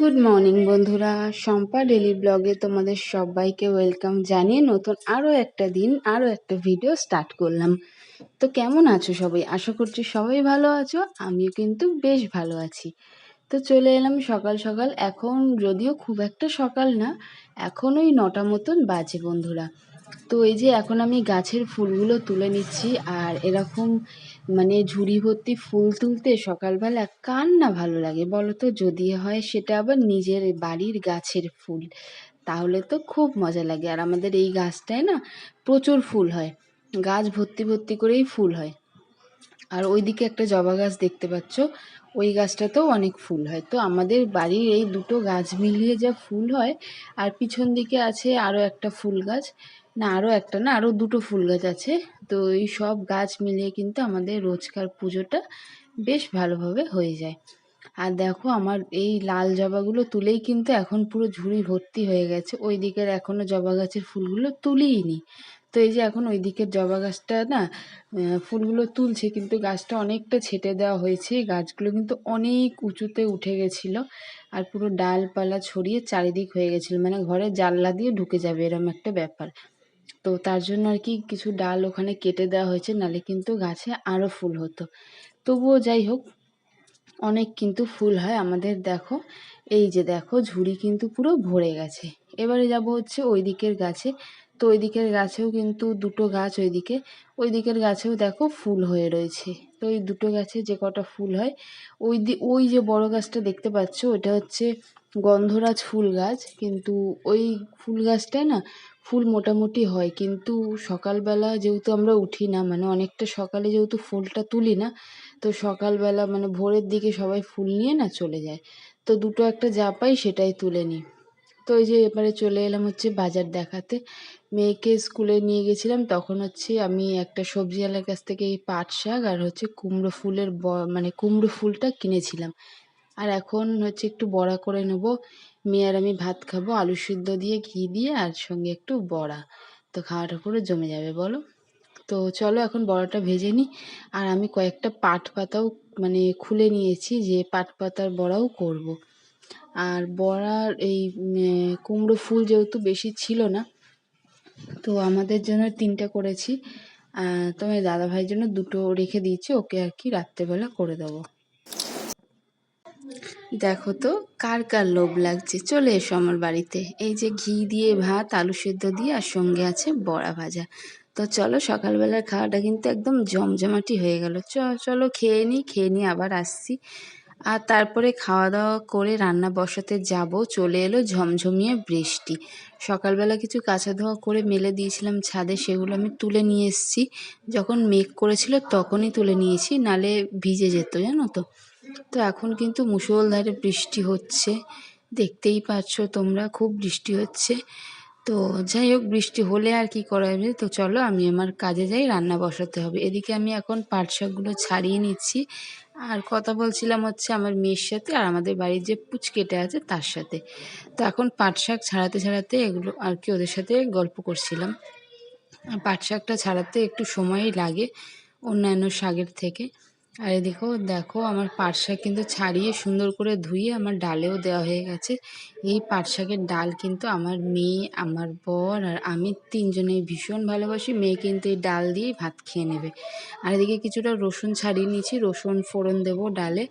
Good morning বন্ধুরা। Shampa daily ব্লগে তোমাদের সবাইকে ওয়েলকাম জানিয়ে নতুন আরও একটা দিন আরও একটা ভিডিও স্টার্ট করলাম। তো কেমন আছো সবাই? আশা করছি সবাই ভালো আছো, আমিও কিন্তু বেশ ভালো আছি। তো চলে এলাম সকাল সকাল। এখন যদিও খুব একটা সকাল না, এখন ওই নটা মতন বাজে বন্ধুরা। তো এই যে এখন আমি গাছের ফুলগুলো তুলে নিচ্ছি, আর এরকম মানে ঝুড়ি ভর্তি ফুল তুলতে সকালবেলা কার না ভালো লাগে বলো তো যদি হয় সেটা আবার নিজের বাড়ির গাছের ফুল। তাহলে তো খুব মজা লাগে। আর আমাদের এই গাছটায় না প্রচুর ফুল হয়। গাছ ভর্তি ভর্তি করেই ফুল হয়। আর ওইদিকে একটা জবা গাছ দেখতে পাচ্ছ। ওই গাছটাতেও অনেক ফুল হয়। তো আমাদের বাড়ির এই দুটো গাছ মিলিয়ে যা ফুল হয়, আর পিছন দিকে আছে আরও একটা ফুল গাছ। না আরও একটা না আরও দুটো ফুল গাছ আছে। তো এই সব গাছ মিলিয়ে কিন্তু আমাদের রোজকার পুজোটা বেশ ভালোভাবে হয়ে যায়। আর দেখো আমার এই লাল জবাগুলো তুলেই কিন্তু এখন পুরো ঝুড়ি ভর্তি হয়ে গেছে। ওই দিকের এখনও জবা গাছের ফুলগুলো তুলিই নি তো এই যে এখন ওই দিকের জবা গাছটা না ফুলগুলো তুলছে কিন্তু গাছটা অনেকটা ছেটে দেওয়া হয়েছে। গাছগুলো কিন্তু অনেক উঁচুতে উঠে গেছিল আর পুরো ডালপালা ছড়িয়ে চারিদিক হয়ে গেছিল। মানে ঘরে জানলা দিয়ে ঢুকে যাবে, এরম একটা ব্যাপার। তো তার জন্য আর কি কিছু ডাল ওখানে কেটে দেওয়া হয়েছে, নালে কিন্তু গাছে আরও ফুল হতো। তবুও যাই হোক, অনেক কিন্তু ফুল হয় আমাদের, দেখো। এই যে দেখো, ঝুড়ি কিন্তু পুরো ভরে গেছে। এবারে যাব হচ্ছে ওই দিকের গাছে। তো ওই দিকের গাছেও কিন্তু দুটো গাছ ওইদিকে। ওই দিকের গাছেও দেখো ফুল হয়ে রয়েছে। তো ওই দুটো গাছে যে কটা ফুল হয়, ওই দি, ওই যে বড় গাছটা দেখতে পাচ্ছ ওটা হচ্ছে গন্ধরাজ ফুল গাছ। কিন্তু ওই ফুল গাছটায় না ফুল মোটামুটি হয়। কিন্তু সকালবেলা যেহেতু আমরা উঠি না মানে অনেকটা সকালে যেহেতু ফুলটা তুলি না, তো সকালবেলা মানে ভোরের দিকে সবাই ফুল নিয়ে না চলে যায়। তো দুটো একটা যা পাই সেটাই তুলে নিই। তো ওই যে এবারে চলে এলাম হচ্ছে বাজার দেখাতে। মেয়েকে স্কুলে নিয়ে গেছিলাম, তখন হচ্ছে আমি একটা সবজিওয়ালার কাছ থেকে এই পাট শাক আর হচ্ছে কুমড়ো ফুলের ব মানে কুমড়ো ফুলটা কিনেছিলাম। আর এখন হচ্ছে একটু বড়া করে নেব। মেয়ে আর আমি ভাত খাব, আলু সিদ্ধ দিয়ে, ঘি দিয়ে আর সঙ্গে একটু বড়া। তো খাওয়াটা পুরো জমে যাবে, বলো? তো চলো এখন বড়াটা ভেজে নিই। আর আমি কয়েকটা পাট পাতাও মানে খুলে নিয়েছি যে পাট পাতার বড়াও করব। আর বড়ার এই কুমড়ো ফুল যেহেতু বেশি ছিল না, তো আমাদের জন্য তিনটে করেছি। তো আমি দাদাভাইয়ের জন্য দুটো রেখে দিয়েছি, ওকে আর কি রাত্রেবেলা করে দেবো। দেখো তো, কার কার লোভ লাগছে? চলে এসো আমার বাড়িতে। এই যে ঘি দিয়ে ভাত, আলু সেদ্ধ দিয়ে, আর সঙ্গে আছে বড়া ভাজা। তো চলো, সকালবেলার খাওয়াটা কিন্তু একদম জমজমাটি হয়ে গেল। চলো খেয়ে নিই খেয়ে নিই আবার আসছি। আর তারপরে খাওয়া দাওয়া করে রান্না বসাতে যাব। চলে এলো ঝমঝমিয়ে বৃষ্টি। সকালবেলা কিছু কাঁচা ধোয়া করে মেলে দিয়েছিলাম ছাদে, সেগুলো আমি তুলে নিয়ে এসেছি। যখন মেঘ করেছিল, তখনই তুলে নিয়েছি, নালে ভিজে যেত, জানো তো। তো এখন কিন্তু মুষলধারে বৃষ্টি হচ্ছে। দেখতেই পাচ্ছ তোমরা, খুব বৃষ্টি হচ্ছে। তো যাই হোক, বৃষ্টি হলে আর কি করা যাবে? তো চলো আমি আমার কাজে যাই, রান্না বসাতে হবে। এদিকে আমি এখন পাট শাকগুলো ছাড়িয়ে নিচ্ছি। আর কথা বলছিলাম হচ্ছে আমার মেয়ের সাথে আর আমাদের বাড়ির যে পুচকেটে আছে তার সাথে। তো এখন পাট শাক ছাড়াতে ছাড়াতে এগুলো আর কি ওদের সাথে গল্প করছিলাম। পাট শাকটা ছাড়াতে একটু সময়ই লাগে অন্যান্য শাকের থেকে। আর এদিকেও দেখো আমার পাট শাক কিন্তু ছাড়িয়ে সুন্দর করে ধুয়ে আমার ডালেও দেওয়া হয়ে গেছে। এই পাট শাকের ডাল কিন্তু আমার মেয়ে, আমার বর আর আমি তিনজনেই ভীষণ ভালোবাসি। মেয়ে কিন্তু এই ডাল দিয়েই ভাত খেয়ে নেবে। আর এদিকে কিছুটা রসুন ছাড়িয়ে নিয়েছি, রসুন ফোড়ন দেব ডালে।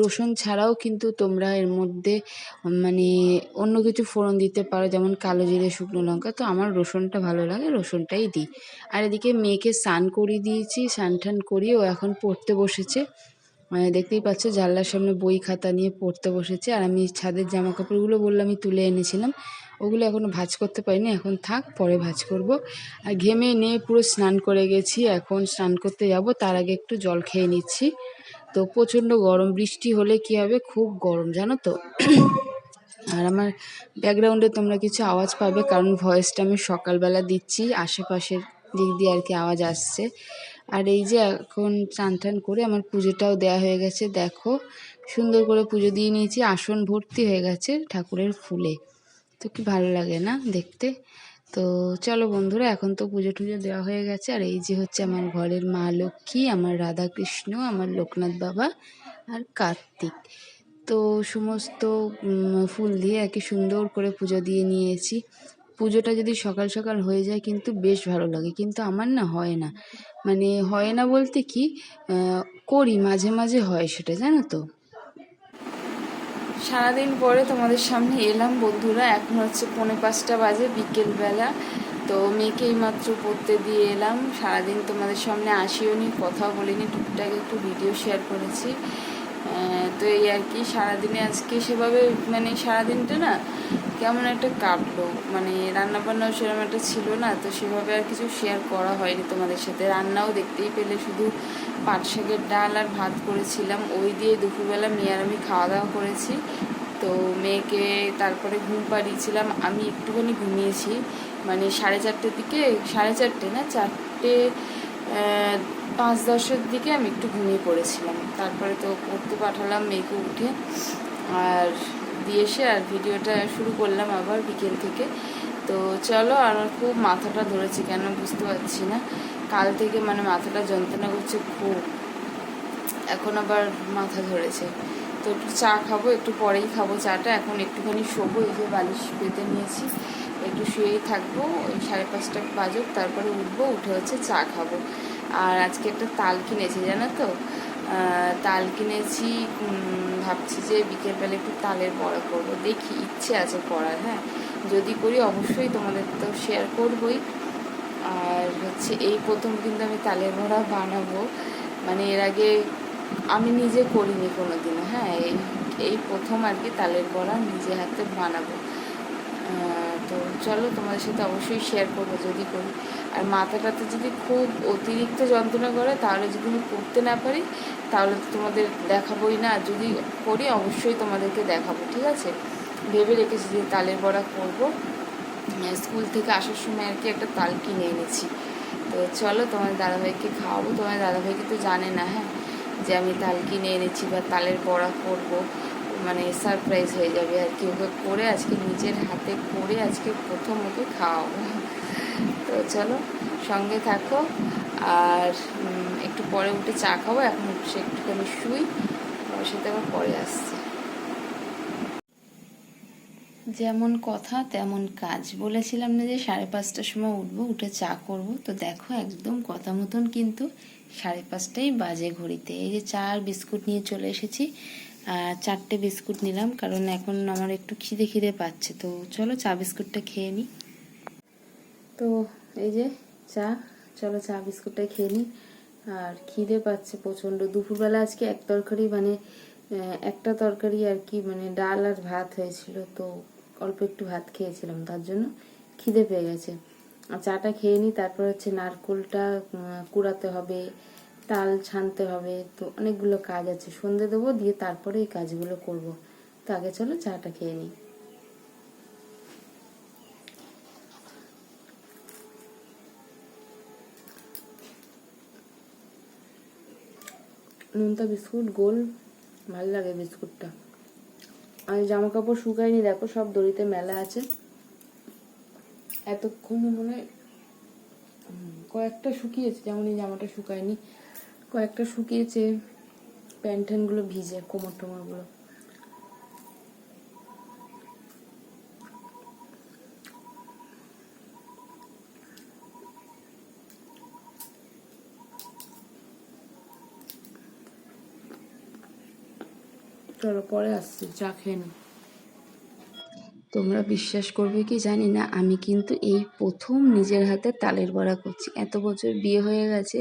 রসুন ছাড়াও কিন্তু তোমরা এর মধ্যে মানে অন্য কিছু ফোড়ন দিতে পারো, যেমন কালো জিরে, শুকনো লঙ্কা। তো আমার রসুনটা ভালো লাগে, রসুনটাই দিই। আর এদিকে মেয়েকে স্নান করিয়ে দিয়েছি স্নান টান করিয়ে ও এখন পড়তে বসেছে মানে দেখতেই পাচ্ছ, জানলার সামনে বই খাতা নিয়ে পড়তে বসেছে। আর আমি ছাদের জামা কাপড়গুলো বললাম, আমি তুলে এনেছিলাম। ওগুলো এখনও ভাজ করতে পারিনি, এখন থাক, পরে ভাজ করব। আর ঘেমে নিয়ে পুরো স্নান করে গেছি, এখন স্নান করতে যাব। তার আগে একটু জল খেয়ে নিচ্ছি। তো প্রচণ্ড গরম, বৃষ্টি হলে কী হবে? খুব গরম, জানো তো। আর আমার ব্যাকগ্রাউন্ডে তোমরা কিছু আওয়াজ পাবে, কারণ ভয়েসটা আমি সকালবেলা দিচ্ছি। আশেপাশের দিক দিয়ে আর কি আওয়াজ আসছে। আর এই যে এখন চান টান করে আমার পুজোটাও দেওয়া হয়ে গেছে, দেখো। সুন্দর করে পুজো দিয়ে নিয়েছি, আসন ভর্তি হয়ে গেছে ঠাকুরের ফুলে। তো কি ভালো লাগে না দেখতে? তো চলো বন্ধুরা, এখন তো পুজো টুজো দেওয়া হয়ে গেছে। আর এই যে হচ্ছে আমার ঘরের মা লক্ষ্মী, আমার রাধাকৃষ্ণ, আমার লোকনাথ বাবা আর কার্তিক। তো সমস্ত ফুল দিয়ে আর কি সুন্দর করে পুজো দিয়ে নিয়েছি। পুজোটা যদি সকাল সকাল হয়ে যায় কিন্তু বেশ ভালো লাগে। কিন্তু আমার না হয় না। মানে হয় না বলতে কি করি, মাঝে মাঝে হয় সেটা, জানো তো? সারাদিন পরে তোমাদের সামনে এলাম বন্ধুরা, এখন হচ্ছে পৌনে পাঁচটা বাজে, বিকেলবেলা। তো মেয়েকে এইমাত্র পড়তে দিয়ে এলাম। সারাদিন তোমাদের সামনে আসিও নি, কথাও বলিনি, টুকটাক একটু ভিডিও শেয়ার করেছি। তো এই আর কি সারাদিনে আজকে সেভাবে মানে সারাদিনটা না কেমন একটা কাটলো। মানে রান্না বান্নাও সেরকম একটা ছিল না, তো সেভাবে আর কিছু শেয়ার করা হয়নি তোমাদের সাথে। রান্নাও দেখতেই পেলে, শুধু পাট শাকের ডাল আর ভাত করেছিলাম। ওই দিয়ে দুপুরবেলা মেয়ে আর আমি খাওয়া দাওয়া করেছি। তো মেয়েকে তারপরে ঘুম পাড়িয়েছিলাম। আমি একটুখানি ঘুমিয়েছি। মানে সাড়ে চারটের দিকে, সাড়ে চারটে না, চারটে পাঁচ দশের দিকে আমি একটু ঘুমিয়ে পড়েছিলাম। তারপরে তো পড়তে পাঠালাম মেয়েকে উঠে। আর দিয়ে এসে আর ভিডিওটা শুরু করলাম আবার বিকেল থেকে। তো চলো আমার খুব মাথাটা ধরেছে কেন বুঝতে পারছি না। কাল থেকে মানে মাথাটা যন্ত্রণা করছে খুব। এখন আবার মাথা ধরেছে। তো একটু চা খাব, একটু পরেই খাব চাটা। এখন একটুখানি শোবো, এই যে বালিশ পেতে নিয়েছি। একটু শুয়েই থাকব, ওই সাড়ে পাঁচটা বাজুক, তারপরে উঠবো, উঠে হচ্ছে চা খাব। আর আজকে একটা তাল কিনেছি, জানো তো? তাল কিনেছি ভাবছি যে বিকেলবেলা একটু তালের বড়া করব। দেখি, ইচ্ছে আছে করার হ্যাঁ? যদি করি অবশ্যই তোমাদের তো শেয়ার করবই। আর হচ্ছে এই প্রথম কিন্তু আমি তালের বড়া বানাবো। মানে এর আগে আমি নিজে করিনি কোনো দিনও হ্যাঁ? এই এই প্রথম আর কি তালের বড়া নিজে হাতে বানাবো। তো চলো তোমাদের সাথে অবশ্যই শেয়ার করব যদি করি। আর মাথাটাতে যদি খুব অতিরিক্ত যন্ত্রণা করে, তাহলে যদি আমি করতে না পারি, তাহলে তোমাদের দেখাবোই না। যদি করি, অবশ্যই তোমাদেরকে দেখাবো, ঠিক আছে? ভেবে রেখেছি যে তালের বড়া করব। স্কুল থেকে আসার সময় আর কি একটা তাল কিনে এনেছি। তো চলো তোমার দাদাভাইকে খাওয়াবো। তোমার দাদাভাইকে তো জানে না হ্যাঁ? যে আমি তাল কিনে এনেছি বা তালের বড়া করব। মানে সারপ্রাইজ হয়ে যাবে আর কি। ওকে করে আজকে নিজের হাতে করে আজকে প্রথম ওকে খাওয়াবো। তো চলো, সঙ্গে থাকো। আর একটু পরে উঠে চা খাব। এখন সে একটুখানি শুই, তোমার সাথে আবার পরে আসছি। যেমন কথা, তেমন কাজ। বলেছিলাম না যে সাড়ে পাঁচটার সময় উঠবো, উঠে চা করব। তো দেখো, একদম কথা মতন কিন্তু সাড়ে পাঁচটাই বাজে ঘড়িতে। এই যে চা আর বিস্কুট নিয়ে চলে এসেছি। চারটে বিস্কুট নিলাম, কারণ এখন আমার একটু খিদে খিদে পাচ্ছে। তো চলো চা বিস্কুটটা খেয়ে নিই তো এই যে চা, চলো চা বিস্কুটটা খেয়ে নিই আর খিদে পাচ্ছে প্রচণ্ড। দুপুরবেলা আজকে এক তরকারি মানে একটা তরকারি আর কি মানে ডাল আর ভাত হয়েছিল। তো অল্প একটু ভাত খেয়েছিলাম, তার জন্য খিদে পেয়ে গেছে। চাটা খেয়ে নিই তারপর হচ্ছে নারকোলটা কুড়াতে হবে। তাল ছানতে হবে, তো অনেকগুলো কাজ আছে। সন্ধে দেবো, দিয়ে তারপরে এই কাজগুলো করব। তো আগে চলো চাটা খেয়ে নিই। নোনতা বিস্কুট গোল, ভালো লাগে বিস্কুটটা। আর জামা কাপড় শুকায়নি দেখো সব দড়িতে মেলা আছে। এতক্ষণ মনে কয়েকটা শুকিয়েছে, যেমন এই জামাটা শুকায়নি। কয়েকটা শুকিয়েছে প্যান্ট ট্যান্টগুলো ভিজে কোমর টোমরগুলো। চলো পরে আসছি চা খেয়ে তোমরা বিশ্বাস করবে কি জানি না, আমি কিন্তু এই প্রথম নিজের হাতে তালের বড়া করছি। এত বছর বিয়ে হয়ে গেছে,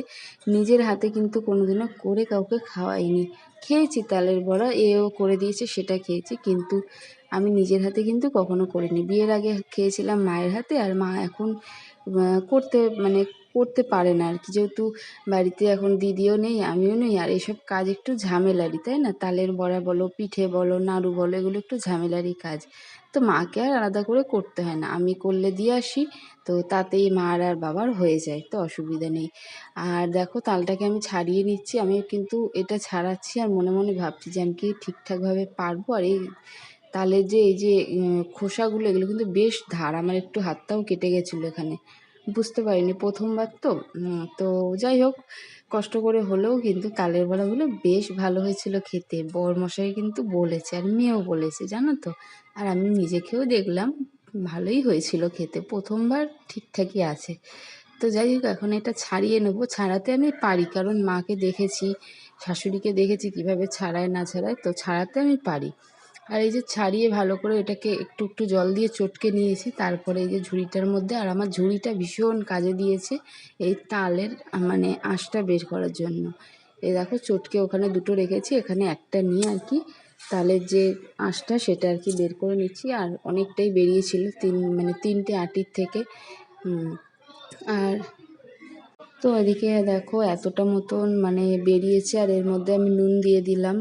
নিজের হাতে কিন্তু কোনোদিনও করে কাউকে খাওয়াইনি। খেয়েছি তালের বড়া, এও করে দিয়েছে, সেটা খেয়েছি, কিন্তু আমি নিজের হাতে কিন্তু কখনো করিনি। বিয়ের আগে খেয়েছিলাম মায়ের হাতে, আর মা এখন করতে মানে করতে পারে না আর কি যেহেতু বাড়িতে এখন দিদিও নেই, আমিও নেই, আর এসব কাজ একটু ঝামেলারই, তাই না? তালের বড়া বলো, পিঠে বলো, নাড়ু বলো, এগুলো একটু ঝামেলারই কাজ। তো মাকে আর আলাদা করে করতে হয় না। আমি করলে দিয়ে আসি, তো তাতেই মার আর বাবার হয়ে যায়, তো অসুবিধা নেই। আর দেখো, তালটাকে আমি ছাড়িয়ে নিচ্ছি আমি কিন্তু এটা ছাড়াচ্ছি আর মনে মনে ভাবছি যে আমি কি ঠিকঠাকভাবে পারব। আর এই তালের যে, এই যে খোসাগুলো, এগুলো কিন্তু বেশ ধার, আমার একটু হাতটাও কেটে গেছিল এখানে। বুঝতে পারিনি প্রথমবার তো। তো যাই হোক, কষ্ট করে হলেও কিন্তু তালের বড়াগুলো বেশ ভালো হয়েছিল খেতে। বরমশাই কিন্তু বলেছে, আর মেয়েও বলেছে, জানো তো? আর আমি নিজে খেয়েও দেখলাম, ভালোই হয়েছিল খেতে। প্রথমবার ঠিকঠাকই আছে। তো যাই হোক, এখন এটা ছাড়িয়ে নেব। ছাড়াতে আমি পারি, কারণ মাকে দেখেছি, শাশুড়িকে দেখেছি কীভাবে ছাড়ায় না ছাড়ায়। তো ছাড়াতে আমি পারি। আর এই যে ছাড়িয়ে ভালো করে এটাকে একটু একটু জল দিয়ে চটকে নিয়েছি। তারপরে এই যে ঝুড়িটার মধ্যে, আর আমার ঝুড়িটা ভীষণ কাজে দিয়েছে এই তালের মানে আঁশটা বের করার জন্য। এই দেখো, চটকে ওখানে দুটো রেখেছি, এখানে একটা নিয়ে আর কি তালের যে আঁশটা সেটা আর কি বের করে নিচ্ছি। আর অনেকটাই বেরিয়েছিল, তিন মানে তিনটে আটির থেকে। আর তো এদিকে দেখো, এতটা মতন মানে বেরিয়েছে, আর এর মধ্যে আমি নুন দিয়ে দিলাম।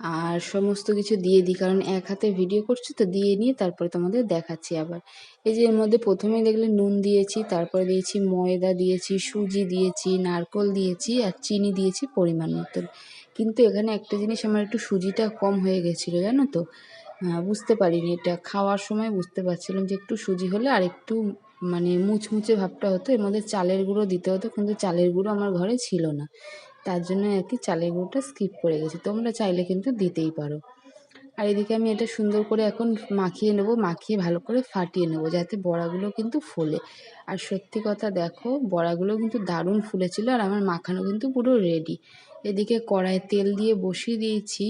আর সমস্ত কিছু দিয়ে দিই। কারণ এক হাতে ভিডিও করছি তো দিয়ে নিয়ে তারপরে তোমাদের দেখাচ্ছি আবার। এই যে এর মধ্যে প্রথমে দেখলে নুন দিয়েছি, তারপরে দিয়েছি ময়দা দিয়েছি, সুজি দিয়েছি, নারকোল দিয়েছি আর চিনি দিয়েছি পরিমাণ মতন। কিন্তু এখানে একটা জিনিস আমার একটু সুজিটা কম হয়ে গেছিল, জানো তো? বুঝতে পারিনি এটা। খাওয়ার সময় বুঝতে পারছিলাম যে একটু সুজি হলে আর একটু মানে মুচমুচে ভাবটা হতো। এর মধ্যে চালের গুঁড়ো দিতে হতো, কিন্তু চালের গুঁড়ো আমার ঘরে ছিল না। তার জন্য আর কি চালের গুঁড়োটা স্কিপ করে গেছি। তোমরা চাইলে কিন্তু দিতেই পারো। আর এদিকে আমি এটা সুন্দর করে এখন মাখিয়ে নেব, মাখিয়ে ভালো করে ফাটিয়ে নেব যাতে বড়াগুলো কিন্তু ফোলে। আর সত্যি কথা দেখো, বড়াগুলো কিন্তু দারুণ ফুলেছিল আর আমার মাখানো কিন্তু পুরো রেডি এদিকে কড়াই তেল দিয়ে বসিয়ে দিয়েছি।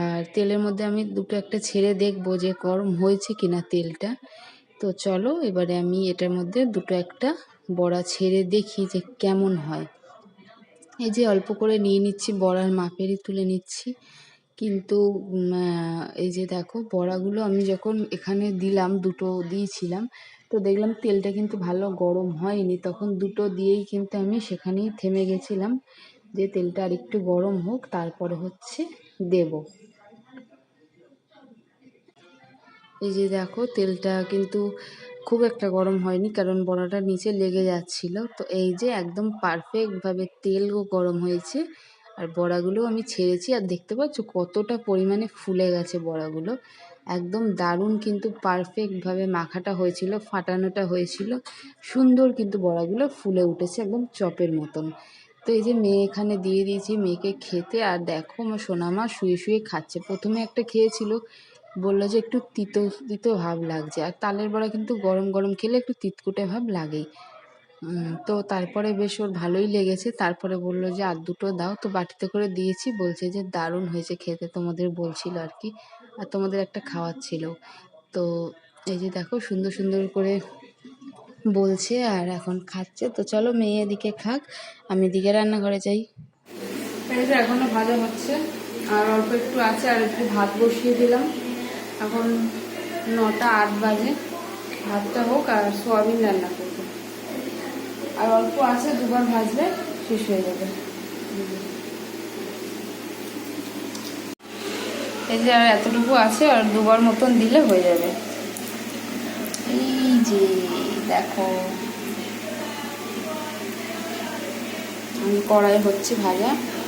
আর তেলের মধ্যে আমি দুটো একটা ছেড়ে দেখব যে গরম হয়েছে কিনা তেলটা। তো চলো, এবারে আমি এটার মধ্যে দুটো একটা বড়া ছেড়ে দেখি যে কেমন হয়। এই যে অল্প করে নিয়ে নিচ্ছি, বড়ার মাপেরই তুলে নিচ্ছি। কিন্তু এই যে দেখো, বড়াগুলো আমি যখন এখানে দিলাম, দুটো দিয়েছিলাম, তো দেখলাম তেলটা কিন্তু ভালো গরম হয়নি। তখন দুটো দিয়েই কিন্তু আমি সেখানেই থেমে গেছিলাম যে তেলটা আর একটু গরম হোক, তারপরে হচ্ছে দেব। এই যে দেখো, তেলটা কিন্তু খুব একটা গরম হয়নি, কারণ বড়াটা নিচে লেগে যাচ্ছিল। তো এই যে একদম পারফেক্টভাবে তেলও গরম হয়েছে, আর বড়াগুলো আমি ছেড়েছি। আর দেখতে পাচ্ছ কতটা পরিমাণে ফুলে গেছে বড়াগুলো। একদম দারুণ কিন্তু পারফেক্টভাবে মাখাটা হয়েছিল, ফাটানোটা হয়েছিল। সুন্দর কিন্তু বড়াগুলো ফুলে উঠেছে একদম চপের মতন। তো এই যে মেয়ে এখানে দিয়ে দিয়েছি, মেয়েকে খেতে। আর দেখো আমার সোনামা শুয়ে শুয়ে খাচ্ছে। প্রথমে একটা খেয়েছিল বলল যে একটু তিতো তিতো ভাব লাগছে। আর তালের বড়া কিন্তু গরম গরম খেলে একটু তিতকুটে ভাব লাগেই। তো তারপরে বেশ ওর ভালোই লেগেছে। তারপরে বলল যে, আর দুটো দাও। তো বাটিতে করে দিয়েছি। বলছে যে, দারুণ হয়েছে খেতে। তোমাদের বলছিল আর কি। আর তোমাদের একটা খাওয়াচ্ছিল। তো এই যে দেখো, সুন্দর সুন্দর করে বলছে আর এখন খাচ্ছে। তো চলো মেয়ে এদিকে খাক। আমি এদিকে রান্নাঘরে যাই। এখনও ভাজা হচ্ছে। আর অল্প একটু আছে। আর একটু ভাত বসিয়ে দিলাম। এখন নটা আট বাজে। ভাতটা হোক আর সোয়াবিন রান্না করব। আর অল্প আছে, দুবার ভাজলে শেষ হয়ে যাবে। এই যে আর এতটুকু আছে, আর দুবার মতন দিলে হয়ে যাবে। এই যে, দেখো। আমি কড়াই হচ্ছে ভাজা।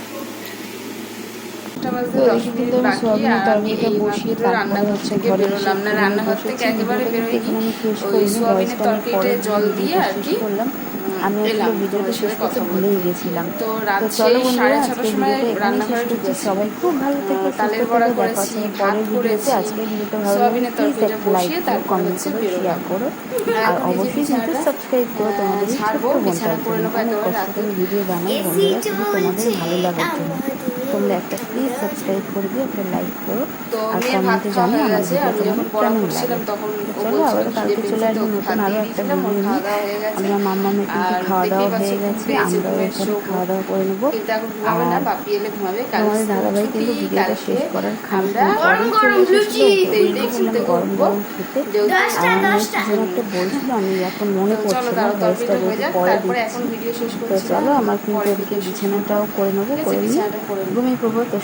এসে না রান্নাঘর থেকে একেবারে ওই সোয়াবিনের তরকারিতে জল দিয়ে আর শেষ কি আমি আসলে ভিডিওটা শেষ করতে ভুলেই গেছিলাম। তো তো চলো বন্ধুরা আজকে ভিডিওটা এখানেই শেষ করছি। সবাই খুব ভালো থেকে সুস্থ তালের দেখা হচ্ছে পরের ভিডিওতে। আজকে ভিডিওটা ভালো লাগলে প্লিজ একটা লাইক করো কমেন্ট করো শেয়ার করো। আর আর এখন এই যে অবশ্যই কিন্তু সাবস্ক্রাইব করো তোমাদের ছোট্ট বিছানা জন্য অনেক কষ্ট করে ভিডিও বানাই বন্ধুরা শুধু তোমাদের ভালো লাগার জন্য তোমরা একটা প্লিজ সাবস্ক্রাইব করে দিও একটা লাইক করো। তো আর কমেন্টে হয়ে আমার ভিডিও কেমন লাগে। চলো আবার কালকে চলে আসব নতুন আরও একটা ভিডিও খাওয়া নিয়ে। দাওয়া হয়ে গেছে। আমরা মাম্মামের কিন্তু আর খাওয়া দাওয়া হয়ে গেছে আমরাও ঘুমের এখানে। খাওয়া দাওয়া করে নেব। কিন্তু আর তোমাদের দাদাভাই কিন্তু ভিডিওটা শেষ করার আমরা বললাম গরম উঠবো। গরম খেতে। আমার মেয়ে যেন একটা বলছিল আমি এখন মনে চলো না হয়ে যেহেতু যাক পরে তারপরে দিচ্ছি এখন ভিডিও শেষ তো করছি চলো আমার কিন্তু করব। বিছানাটাও করে নেব করে নিয়ে। ঘুমিয়ে পড়ব তো